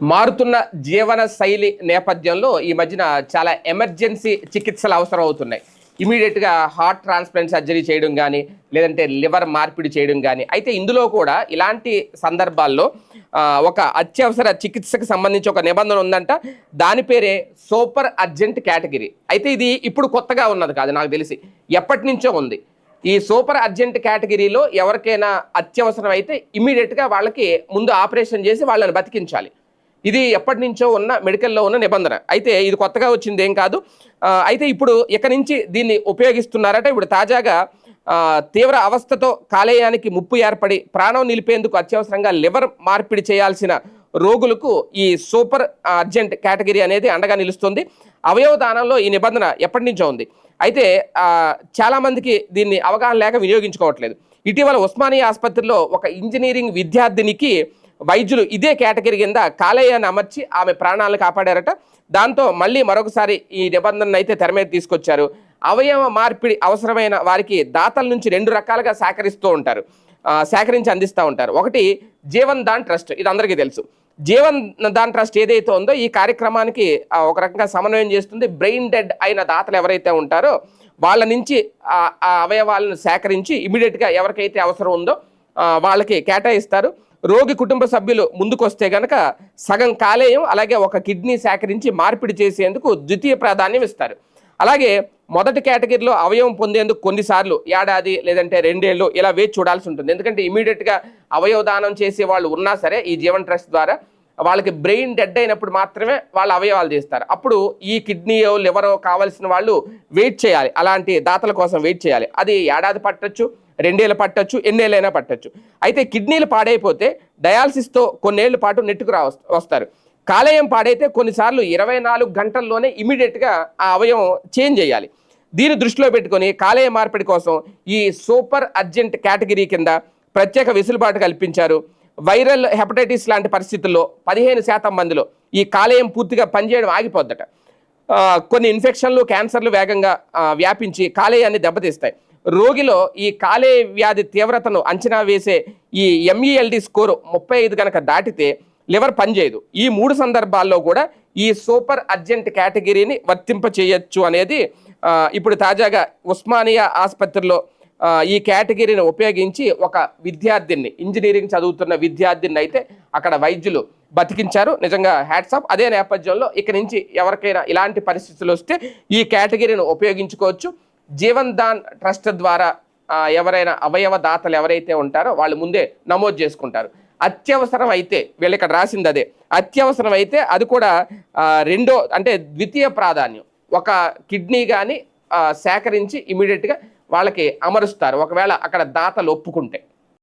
మారుతున్న జీవన శైలి నేపథ్యంలో ఈ మధ్యన చాలా ఎమర్జెన్సీ చికిత్సలు అవసరం అవుతున్నాయి ఇమీడియట్గా హార్ట్ ట్రాన్స్ప్లాంట్ సర్జరీ చేయడం కానీ లేదంటే లివర్ మార్పిడి చేయడం కానీ అయితే ఇందులో కూడా ఇలాంటి సందర్భాల్లో ఒక అత్యవసర చికిత్సకు సంబంధించి ఒక నిబంధన ఉందంట. దాని పేరే సూపర్ అర్జెంట్ కేటగిరీ. అయితే ఇది ఇప్పుడు కొత్తగా ఉన్నది కాదు నాకు తెలిసి. ఎప్పటి నుంచో ఉంది. ఈ సూపర్ అర్జెంట్ కేటగిరీలో ఎవరికైనా అత్యవసరం అయితే ఇమీడియట్గా వాళ్ళకి ముందు ఆపరేషన్ చేసి వాళ్ళని బతికించాలి. ఇది ఎప్పటి నుంచో ఉన్న మెడికల్లో ఉన్న నిబంధన. అయితే ఇది కొత్తగా వచ్చింది ఏం కాదు. అయితే ఇప్పుడు ఇక నుంచి దీన్ని ఉపయోగిస్తున్నారంటే. ఇప్పుడు తాజాగా తీవ్ర అవస్థతో కాలేయానికి ముప్పు ఏర్పడి ప్రాణం నిలిపేందుకు అత్యవసరంగా లివర్ మార్పిడి చేయాల్సిన రోగులకు ఈ సూపర్ అర్జెంట్ కేటగిరీ అనేది అండగా నిలుస్తుంది. అవయవ దానంలో ఈ నిబంధన ఎప్పటి నుంచో ఉంది. అయితే చాలామందికి దీన్ని అవగాహన లేక వినియోగించుకోవట్లేదు. ఇటీవల ఉస్మానియా ఆసుపత్రిలో ఒక ఇంజనీరింగ్ విద్యార్థినికి వైద్యులు ఇదే కేటగిరీ కింద కాలేయాన్ని అమర్చి ఆమె ప్రాణాలను కాపాడారట. దాంతో మళ్ళీ మరొకసారి ఈ నిబంధనను అయితే తెర మీద తీసుకొచ్చారు. అవయవ మార్పిడి అవసరమైన వారికి దాతల నుంచి రెండు రకాలుగా సేకరిస్తూ ఉంటారు. సేకరించి అందిస్తూ ఉంటారు. ఒకటి జీవన్ దాన్ ట్రస్ట్ ఇది అందరికీ తెలుసు. జీవన్ దాన్ ట్రస్ట్ ఏదైతే ఉందో ఈ కార్యక్రమానికి ఒక రకంగా సమన్వయం చేస్తుంది. బ్రెయిన్ డెడ్ అయిన దాతలు ఎవరైతే ఉంటారో వాళ్ళ నుంచి ఆ అవయవాలను సేకరించి ఇమీడియట్గా ఎవరికైతే అవసరం ఉందో వాళ్ళకి కేటాయిస్తారు. రోగి కుటుంబ సభ్యులు ముందుకొస్తే గనక సగం కాలేయం అలాగే ఒక కిడ్నీ సేకరించి మార్పిడి చేసేందుకు ద్వితీయ ప్రాధాన్యం ఇస్తారు. అలాగే మొదటి కేటగిరీలో అవయవం పొందేందుకు కొన్నిసార్లు ఏడాది లేదంటే రెండేళ్ళు ఇలా వేచి చూడాల్సి ఉంటుంది. ఎందుకంటే ఇమీడియట్గా అవయవ దానం చేసే వాళ్ళు ఉన్నా సరే ఈ జీవన్ ట్రస్ట్ ద్వారా వాళ్ళకి బ్రెయిన్ డెడ్ అయినప్పుడు మాత్రమే వాళ్ళ అవయవాలు తీస్తారు అప్పుడు ఈ కిడ్నీయో లివరో కావాల్సిన వాళ్ళు వెయిట్ చేయాలి. అలాంటి దాతల కోసం వెయిట్ చేయాలి. అది ఏడాది పట్టచ్చు రెండేళ్ళు పట్టొచ్చు ఎన్నేళ్ళైనా పట్టొచ్చు. అయితే కిడ్నీలు పాడైపోతే డయాలసిస్తో కొన్నేళ్ళ పాటు నెట్టుకు రా వస్తారు. కాలేయం పాడైతే కొన్నిసార్లు ఇరవై నాలుగు గంటల్లోనే ఇమీడియట్గా ఆ అవయవం చేంజ్ చేయాలి. దీన్ని దృష్టిలో పెట్టుకొని కాలేయ మార్పిడి కోసం ఈ సూపర్ అర్జెంట్ కేటగిరీ కింద ప్రత్యేక వెసులుబాటు కల్పించారు. వైరల్ హెపటైటిస్ లాంటి పరిస్థితుల్లో పదిహేను శాతం మందిలో ఈ కాలేయం పూర్తిగా పనిచేయడం ఆగిపోద్దట. కొన్ని ఇన్ఫెక్షన్లు క్యాన్సర్లు వేగంగా వ్యాపించి కాలేయాన్ని దెబ్బతీస్తాయి. రోగిలో ఈ కాలే వ్యాధి తీవ్రతను అంచనా వేసే ఈ ఎంఈఎల్డి స్కోరు ముప్పై ఐదు కనుక దాటితే లివర్ పనిచేయదు. ఈ మూడు సందర్భాల్లో కూడా ఈ సూపర్ అర్జెంట్ కేటగిరీని వర్తింప చేయొచ్చు అనేది ఇప్పుడు తాజాగా ఉస్మానియా ఆసుపత్రిలో ఈ కేటగిరీని ఉపయోగించి ఒక విద్యార్థిని ఇంజనీరింగ్ చదువుతున్న విద్యార్థిని అయితే అక్కడ వైద్యులు బతికించారు. నిజంగా హ్యాట్సాప్ అదే నేపథ్యంలో ఇక నుంచి ఎవరికైనా ఇలాంటి పరిస్థితులు వస్తే ఈ కేటగిరీని ఉపయోగించుకోవచ్చు. జీవన్ దాన్ ట్రస్ట్ ద్వారా ఎవరైనా అవయవ దాతలు ఎవరైతే ఉంటారో వాళ్ళు ముందే నమోదు చేసుకుంటారు. అత్యవసరం అయితే వీళ్ళు ఇక్కడ రాసింది అదే అత్యవసరం అయితే అది కూడా రెండో అంటే ద్వితీయ ప్రాధాన్యం. ఒక కిడ్నీ కానీ సేకరించి ఇమీడియట్గా వాళ్ళకి అమరుస్తారు. ఒకవేళ అక్కడ దాతలు ఒప్పుకుంటే.